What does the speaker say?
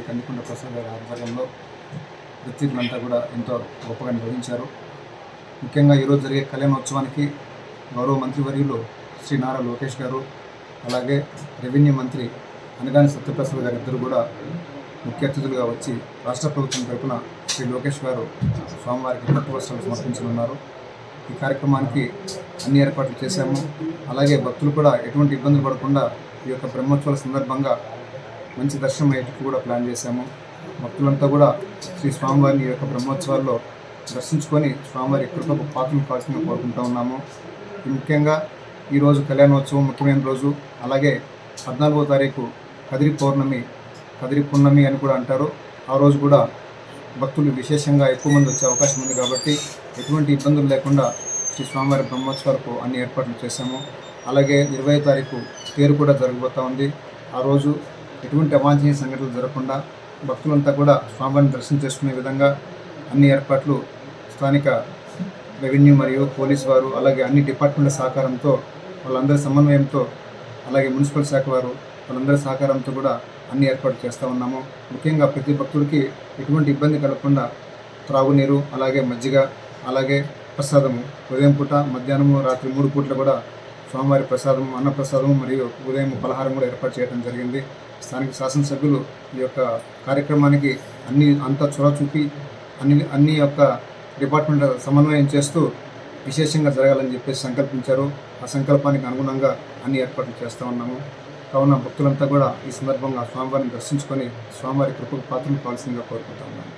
శ్రీ కందికుంట ప్రసాద్ గారి ఆధ్వర్యంలో ప్రత్యేకులంతా కూడా ఎంతో గొప్పగా నిర్వహించారు. ముఖ్యంగా ఈరోజు జరిగే కళ్యాణోత్సవానికి గౌరవ మంత్రివర్యులు శ్రీ నారా లోకేష్ గారు అలాగే రెవెన్యూ మంత్రి అనగాని సత్యప్రసాద్ గారు ఇద్దరు కూడా ముఖ్య అతిథులుగా వచ్చి రాష్ట్ర ప్రభుత్వం తరఫున శ్రీ లోకేష్ గారు స్వామివారికి పట్టు వస్త్రాలు సమర్పించనున్నారు. ఈ కార్యక్రమానికి అన్ని ఏర్పాట్లు చేశాము. అలాగే భక్తులు కూడా ఎటువంటి ఇబ్బందులు పడకుండా ఈ యొక్క బ్రహ్మోత్సవాల సందర్భంగా మంచి దర్శనం అయ్యేటట్టు కూడా ప్లాన్ చేశాము. భక్తులంతా కూడా శ్రీ స్వామివారిని యొక్క బ్రహ్మోత్సవాల్లో దర్శించుకొని స్వామివారి కృపకు పాత్రలు కావాల్సిందిగా కోరుకుంటూ ఉన్నాము. ముఖ్యంగా ఈరోజు కళ్యాణోత్సవం ముఖ్యమైన రోజు. అలాగే పద్నాలుగో తారీఖు కదిరి పౌర్ణమి కదిరి పున్నమి అని కూడా అంటారు. ఆ రోజు కూడా భక్తులు విశేషంగా ఎక్కువ మంది వచ్చే అవకాశం ఉంది కాబట్టి ఎటువంటి ఇబ్బందులు లేకుండా శ్రీ స్వామివారి బ్రహ్మోత్సవాలకు అన్ని ఏర్పాట్లు చేశాము. అలాగే ఇరవై తారీఖు తేరు కూడా జరగబోతా ఉంది. ఆ రోజు ఎటువంటి అవాంఛనీయ సంఘటనలు జరగకుండా భక్తులంతా కూడా స్వామివారిని దర్శనం చేసుకునే విధంగా అన్ని ఏర్పాట్లు స్థానిక రెవెన్యూ మరియు పోలీస్ వారు అలాగే అన్ని డిపార్ట్మెంట్ల సహకారంతో వాళ్ళందరి సమన్వయంతో అలాగే మున్సిపల్ శాఖ వారు వాళ్ళందరి సహకారంతో కూడా అన్ని ఏర్పాట్లు చేస్తూ ఉన్నాము. ముఖ్యంగా ప్రతి భక్తుడికి ఎటువంటి ఇబ్బంది కలగకుండా త్రాగునీరు అలాగే మజ్జిగ అలాగే ప్రసాదము. ఉదయం పూట మధ్యాహ్నము రాత్రి మూడు పూట్ల కూడా స్వామివారి ప్రసాదం అన్నప్రసాదం మరియు ఉదయం పలహారం కూడా ఏర్పాటు చేయడం జరిగింది. స్థానిక శాసనసభ్యులు ఈ యొక్క కార్యక్రమానికి అన్ని అంతా చూపి అన్ని అన్ని యొక్క డిపార్ట్మెంట్ సమన్వయం చేస్తూ విశేషంగా జరగాలని చెప్పేసి సంకల్పించారు. ఆ సంకల్పానికి అనుగుణంగా అన్ని ఏర్పాట్లు చేస్తూ ఉన్నాము. కావున భక్తులంతా కూడా ఈ సందర్భంగా స్వామివారిని దర్శించుకొని స్వామివారి కృపకు పాత్రను కావాల్సిందిగా కోరుకుంటా ఉన్నాను.